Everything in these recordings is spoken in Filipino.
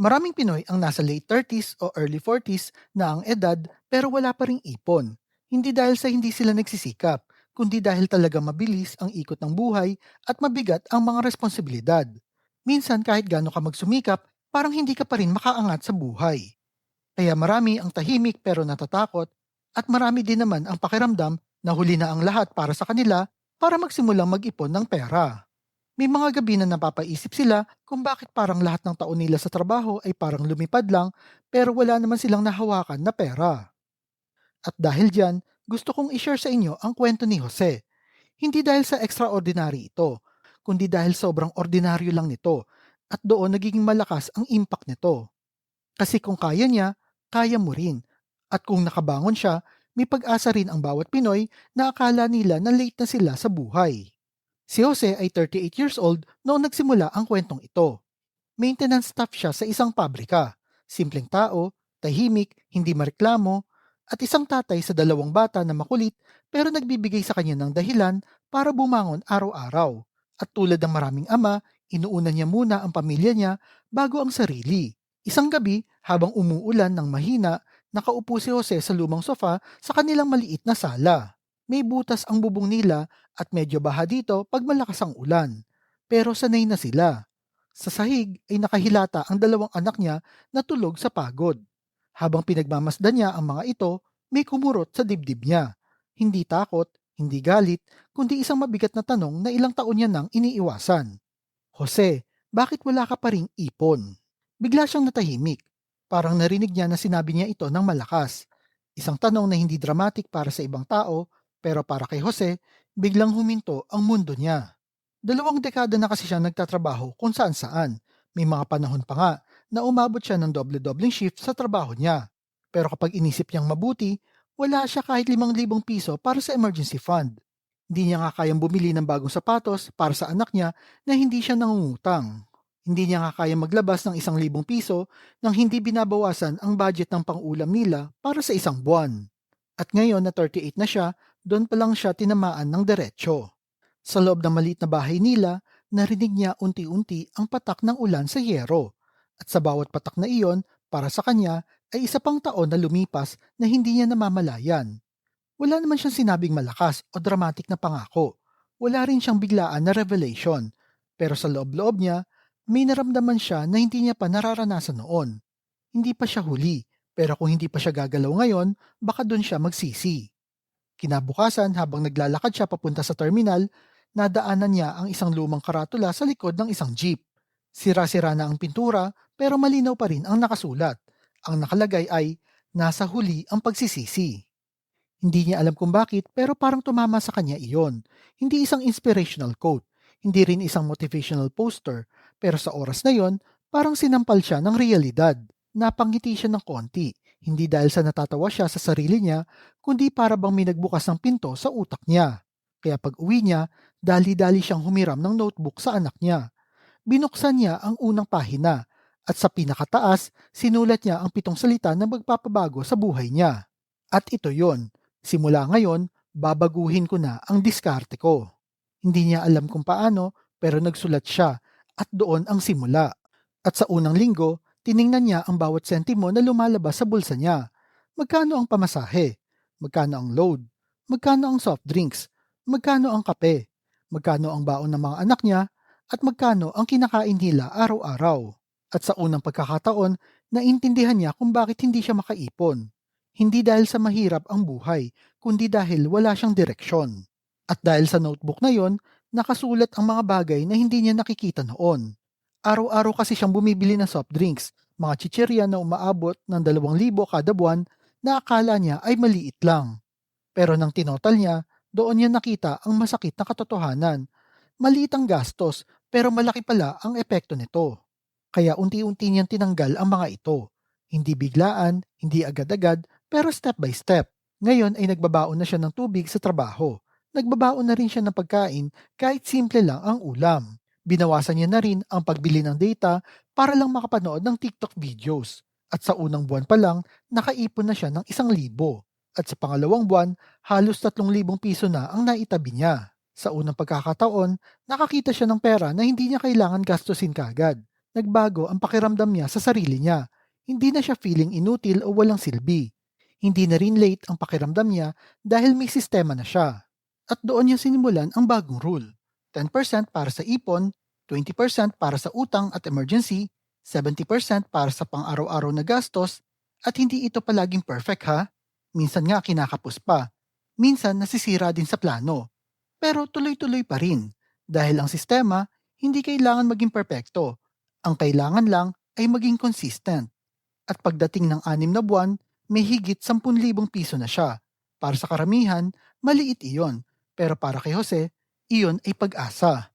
Maraming Pinoy ang nasa late 30s o early 40s na ang edad pero wala pa ring ipon. Hindi dahil sa hindi sila nagsisikap, kundi dahil talaga mabilis ang ikot ng buhay at mabigat ang mga responsibilidad. Minsan kahit gaano ka magsumikap, parang hindi ka pa rin makaangat sa buhay. Kaya marami ang tahimik pero natatakot at marami din naman ang pakiramdam na huli na ang lahat para sa kanila para magsimulang mag-ipon ng pera. May mga gabi na napapaisip sila kung bakit parang lahat ng taon nila sa trabaho ay parang lumipad lang pero wala naman silang nahawakan na pera. At dahil dyan, gusto kong i-share sa inyo ang kwento ni Jose. Hindi dahil sa extraordinary ito, kundi dahil sobrang ordinaryo lang nito at doon nagiging malakas ang impact nito. Kasi kung kaya niya, kaya mo rin. At kung nakabangon siya, may pag-asa rin ang bawat Pinoy na akala nila na late na sila sa buhay. Si Jose ay 38 years old noong nagsimula ang kwentong ito. Maintenance staff siya sa isang pabrika. Simpleng tao, tahimik, hindi mareklamo, at isang tatay sa dalawang bata na makulit pero nagbibigay sa kanya ng dahilan para bumangon araw-araw. At tulad ng maraming ama, inuuna niya muna ang pamilya niya bago ang sarili. Isang gabi, habang umuulan ng mahina, nakaupo si Jose sa lumang sofa sa kanilang maliit na sala. May butas ang bubong nila at medyo baha dito pag malakas ang ulan. Pero sanay na sila. Sa sahig ay nakahilata ang dalawang anak niya na tulog sa pagod. Habang pinagmamasdan niya ang mga ito, may kumurot sa dibdib niya. Hindi takot, hindi galit, kundi isang mabigat na tanong na ilang taon niya nang iniiwasan. Jose, bakit wala ka pa ring ipon? Bigla siyang natahimik. Parang narinig niya na sinabi niya ito ng malakas. Isang tanong na hindi dramatic para sa ibang tao pero para kay Jose, biglang huminto ang mundo niya. Dalawang dekada na kasi siya nagtatrabaho kung saan saan. May mga panahon pa nga na umabot siya ng doble-dobleng shift sa trabaho niya. Pero kapag inisip niyang mabuti, wala siya kahit limang libong piso para sa emergency fund. Hindi niya nga kayang bumili ng bagong sapatos para sa anak niya na hindi siya nangungutang. Hindi niya nga kayang maglabas ng isang libong piso nang hindi binabawasan ang budget ng pang-ulam nila para sa isang buwan. At ngayon na 38 na siya, doon pa lang siya tinamaan ng diretsyo. Sa loob ng maliit na bahay nila, narinig niya unti-unti ang patak ng ulan sa yero. At sa bawat patak na iyon, para sa kanya, ay isa pang taon na lumipas na hindi niya namamalayan. Wala naman siyang sinabing malakas o dramatic na pangako. Wala rin siyang biglaan na revelation. Pero sa loob-loob niya, may naramdaman siya na hindi niya pa nararanasan noon. Hindi pa siya huli, pero kung hindi pa siya gagalaw ngayon, baka doon siya magsisi. Kinabukasan habang naglalakad siya papunta sa terminal, nadaanan niya ang isang lumang karatula sa likod ng isang jeep. Sira-sira na ang pintura pero malinaw pa rin ang nakasulat. Ang nakalagay ay, nasa huli ang pagsisisi. Hindi niya alam kung bakit pero parang tumama sa kanya iyon. Hindi isang inspirational quote, hindi rin isang motivational poster, pero sa oras na yon, parang sinampal siya ng realidad. Napangiti siya ng konti hindi dahil sa natatawa siya sa sarili niya, kundi para bang may nagbukas ng pinto sa utak niya. Kaya pag uwi niya, dali-dali siyang humiram ng notebook sa anak niya. Binuksan niya ang unang pahina at sa pinakataas, sinulat niya ang pitong salita na magpapabago sa buhay niya. At ito yon. Simula ngayon, babaguhin ko na ang diskarte ko. Hindi niya alam kung paano, pero nagsulat siya at doon ang simula. At sa unang linggo, Tiningnan niya ang bawat sentimo na lumalabas sa bulsa niya. Magkano ang pamasahe? Magkano ang load? Magkano ang soft drinks? Magkano ang kape? Magkano ang baon ng mga anak niya? At magkano ang kinakain nila araw-araw? At sa unang pagkakataon, naintindihan niya kung bakit hindi siya makaipon. Hindi dahil sa mahirap ang buhay, kundi dahil wala siyang direksyon. At dahil sa notebook na yon, nakasulat ang mga bagay na hindi niya nakikita noon. Araw-araw kasi siyang bumibili ng soft drinks, mga chichirya na umaabot ng 2,000 kada buwan na akala niya ay maliit lang. Pero nang tinotal niya, doon niya nakita ang masakit na katotohanan. Maliit ang gastos pero malaki pala ang epekto nito. Kaya unti-unti niyang tinanggal ang mga ito. Hindi biglaan, hindi agad-agad, pero step by step. Ngayon ay nagbabaon na siya ng tubig sa trabaho. Nagbabaon na rin siya ng pagkain kahit simple lang ang ulam. Binawasan niya na rin ang pagbili ng data para lang makapanood ng TikTok videos. At sa unang buwan pa lang, nakaipon na siya ng isang libo. At sa pangalawang buwan, halos tatlong libong piso na ang naitabi niya. Sa unang pagkakataon, nakakita siya ng pera na hindi niya kailangan gastusin kagad. nagbago ang pakiramdam niya sa sarili niya. Hindi na siya feeling inutil o walang silbi. Hindi na rin late ang pakiramdam niya dahil may sistema na siya. At doon niya sinimulan ang bagong rule. 10% para sa ipon, 20% para sa utang at emergency, 70% para sa pang-araw-araw na gastos, at hindi ito palaging perfect ha. Minsan nga kinakapos pa. Minsan nasisira din sa plano. Pero tuloy-tuloy pa rin dahil ang sistema hindi kailangan maging perpekto. Ang kailangan lang ay maging consistent. At pagdating ng anim na buwan, may higit 10,000 piso na siya. Para sa karamihan, maliit iyon. Pero para kay Jose, iyon ay pag-asa.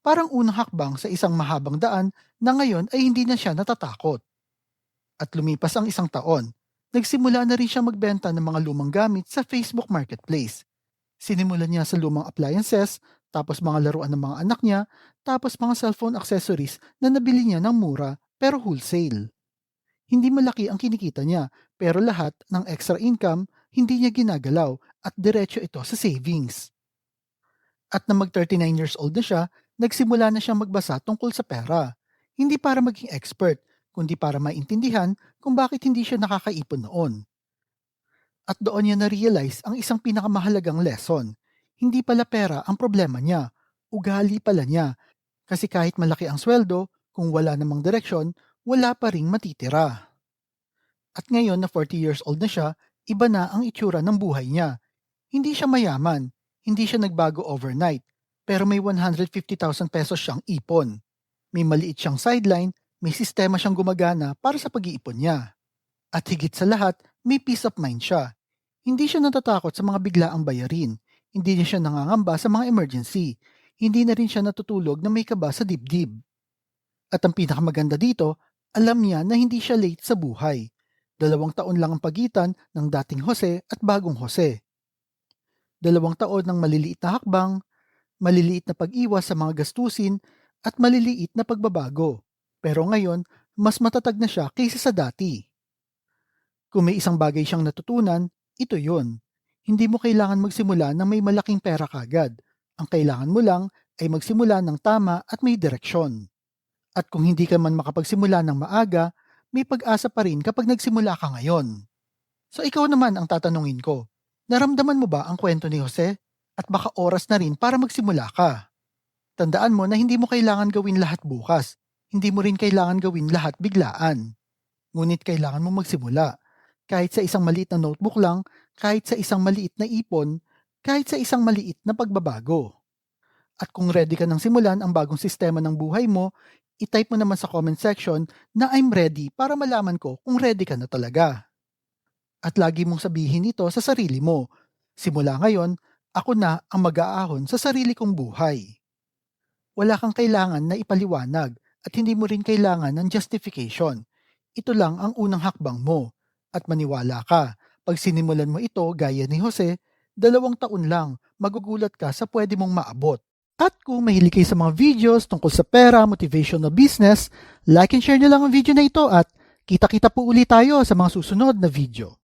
Parang unang hakbang sa isang mahabang daan na ngayon ay hindi na siya natatakot. At lumipas ang isang taon, nagsimula na rin siya magbenta ng mga lumang gamit sa Facebook Marketplace. Sinimulan niya sa lumang appliances, tapos mga laruan ng mga anak niya, tapos mga cellphone accessories na nabili niya ng mura pero wholesale. Hindi malaki ang kinikita niya pero lahat ng extra income hindi niya ginagalaw at diretso ito sa savings. At na mag 39 years old na siya, nagsimula na siyang magbasa tungkol sa pera. Hindi para maging expert, kundi para maintindihan kung bakit hindi siya nakakaipon noon. At doon niya na-realize ang isang pinakamahalagang lesson. Hindi pala pera ang problema niya, ugali pala niya. Kasi kahit malaki ang sweldo, kung wala namang direksyon, wala pa ring matitira. At ngayon na 40 years old na siya, iba na ang itsura ng buhay niya. Hindi siya mayaman, hindi siya nagbago overnight, pero may 150,000 pesos siyang ipon. May maliit siyang sideline, may sistema siyang gumagana para sa pag-iipon niya. At higit sa lahat, may peace of mind siya. Hindi siya natatakot sa mga biglaang bayarin. Hindi niya siya nangangamba sa mga emergency. Hindi na rin siya natutulog na may kaba sa dibdib. At ang pinakamaganda dito, alam niya na hindi siya late sa buhay. Dalawang taon lang ang pagitan ng dating Jose at bagong Jose. Dalawang taon ng maliliit na hakbang, maliliit na pag-iwas sa mga gastusin at maliliit na pagbabago. Pero ngayon, mas matatag na siya kaysa sa dati. Kung may isang bagay siyang natutunan, ito yun. Hindi mo kailangan magsimula ng may malaking pera kagad. Ang kailangan mo lang ay magsimula ng tama at may direksyon. At kung hindi ka man makapagsimula ng maaga, may pag-asa pa rin kapag nagsimula ka ngayon. So ikaw naman ang tatanungin ko. Naramdaman mo ba ang kwento ni Jose? At baka oras na rin para magsimula ka. Tandaan mo na hindi mo kailangan gawin lahat bukas. Hindi mo rin kailangan gawin lahat biglaan. Ngunit kailangan mo magsimula. Kahit sa isang maliit na notebook lang, kahit sa isang maliit na ipon, kahit sa isang maliit na pagbabago. At kung ready ka nang simulan ang bagong sistema ng buhay mo, itype mo naman sa comment section na I'm ready para malaman ko kung ready ka na talaga. At lagi mong sabihin ito sa sarili mo. Simula ngayon, ako na ang mag-aahon sa sarili kong buhay. Wala kang kailangan na ipaliwanag at hindi mo rin kailangan ng justification. Ito lang ang unang hakbang mo. At maniwala ka, pag sinimulan mo ito gaya ni Jose, dalawang taon lang magugulat ka sa pwede mong maabot. At kung mahilig kayo sa mga videos tungkol sa pera, motivational business, like and share nyo lang ang video na ito at kita-kita po ulit tayo sa mga susunod na video.